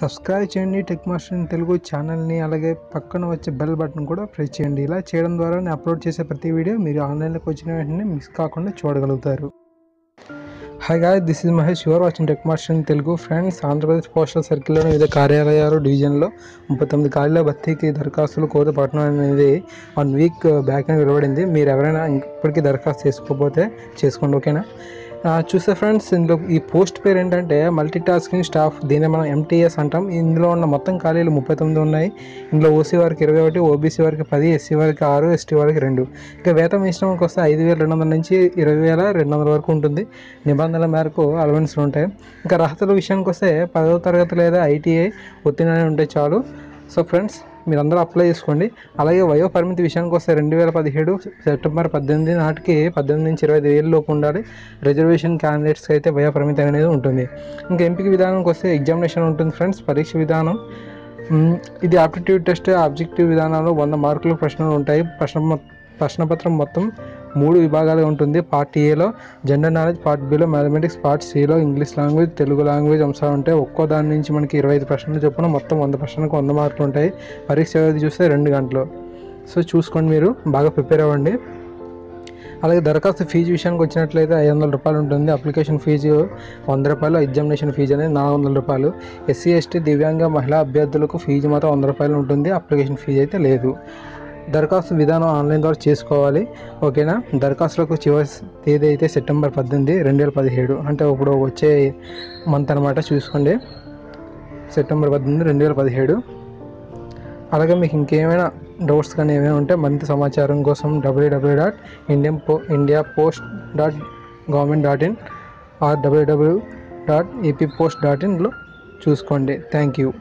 Subscribe చేయండి tech master Telugu ఛానల్ని అలాగే పక్కన వచ్చే బెల్ బటన్ కూడా ప్రెస్ చేయండి. ఇలా చేయడం ద్వారా నేను అప్లోడ్ చేసే ప్రతి వీడియో మీరు ఆన్లైన్లోకి వచ్చిన వెంటనే మిస్ కాకుండా చూడగలుగుతారు. Hi guys this is Mahesh you're watching tech master Telugu friends Andhra Pradesh postal సర్కిల్లోని వివిధ కార్యాలయాలు డివిజన్లో ముప్పై తొమ్మిది ఖాళీల భర్తీకి దరఖాస్తులు కోరిత పట్టణం అనేది వన్ వీక్ బ్యాక్ అని వెలువడింది మీరు ఎవరైనా ఇప్పటికీ దరఖాస్తు చేసుకోకపోతే చేసుకోండి ఓకేనా చూసే ఫ్రెండ్స్ ఇందులో ఈ పోస్ట్ పేరు ఏంటంటే మల్టీ టాస్కింగ్ స్టాఫ్ దీన్ని మనం ఎంటీఎస్ అంటాం. ఇందులో ఉన్న మొత్తం ఖాళీలు ముప్పై తొమ్మిది ఉన్నాయి. ఇందులో ఓసీ వారికి ఇరవై ఒకటి ఓబీసీ వారికి పది ఎస్సీ వారికి ఆరు ఎస్టీ వారికి రెండు. ఇక వేతన విషయానికి వస్తే ఐదు వేల రెండు వందల నుంచి ఇరవై వేల రెండు వందల వరకు ఉంటుంది. నిబంధనల మేరకు అలవెన్స్లు ఉంటాయి. ఇంకా అర్హతల విషయానికి వస్తే పదవ తరగతి లేదా ఐటీఐ ఉత్తీర్ణ ఉంటే చాలు. సో ఫ్రెండ్స్ మీరందరూ అప్లై చేసుకోండి. అలాగే వయో పరిమితి విషయానికి వస్తే రెండు వేల పదిహేడు సెప్టెంబర్ పద్దెనిమిది నాటికి పద్దెనిమిది నుంచి ఇరవై ఐదు ఏళ్ళ లోపు ఉండాలి. రిజర్వేషన్ క్యాండిడేట్స్కి అయితే వయో పరిమితి అనేది ఉంటుంది. ఇంకా ఎంపిక విధానంకి వస్తే ఎగ్జామినేషన్ ఉంటుంది ఫ్రెండ్స్ పరీక్ష విధానం. ఇది ఆప్టిట్యూడ్ టెస్ట్ ఆబ్జెక్టివ్ విధానంలో వంద మార్కులు ప్రశ్నలు ఉంటాయి. ప్రశ్న ప్రశ్నపత్రం మొత్తం మూడు విభాగాలుగా ఉంటుంది. పార్ట్ ఏలో జనరల్ నాలెడ్జ్ పార్ట్ బిలో మ్యాథమెటిక్స్ పార్ట్ సిలో ఇంగ్లీష్ లాంగ్వేజ్ తెలుగు లాంగ్వేజ్ అంశాలు ఉంటాయి. ఒక్కో దాని నుంచి మనకి ఇరవై ఐదు ప్రశ్నలు చొప్పున మొత్తం వంద ప్రశ్నలకు వంద మార్కులు ఉంటాయి. పరీక్ష వ్యవధి చూస్తే రెండు గంటలు. సో చూసుకోండి మీరు. బాగా ప్రిపేర్ అవ్వండి. అలాగే దరఖాస్తు ఫీజు విషయానికి వచ్చినట్లయితే ఐదు వందల రూపాయలు ఉంటుంది. అప్లికేషన్ ఫీజు వంద రూపాయలు. ఎగ్జామినేషన్ ఫీజు అనేది నాలుగు వందల రూపాయలు. ఎస్సీ ఎస్టీ దివ్యాంగ మహిళా అభ్యర్థులకు ఫీజు మాత్రం వంద రూపాయలు ఉంటుంది. అప్లికేషన్ ఫీజు అయితే లేదు. దరఖాస్తు విధానం ఆన్లైన్ ద్వారా చేసుకోవాలి ఓకేనా? దరఖాస్తులకు చివరి తేదీ అయితే సెప్టెంబర్ పద్దెనిమిది రెండు వేల పదిహేడు. అంటే ఇప్పుడు వచ్చే మంత్ అనమాట చూసుకోండి. సెప్టెంబర్ పద్దెనిమిది రెండు వేల పదిహేడు. అలాగే మీకు ఇంకేమైనా డౌట్స్ కానీ ఏమైనా ఉంటే మరింత సమాచారం కోసం W W dot Indian po India post dot government dot in or W W dot AP post dot ఇన్లో చూసుకోండి. Thank you.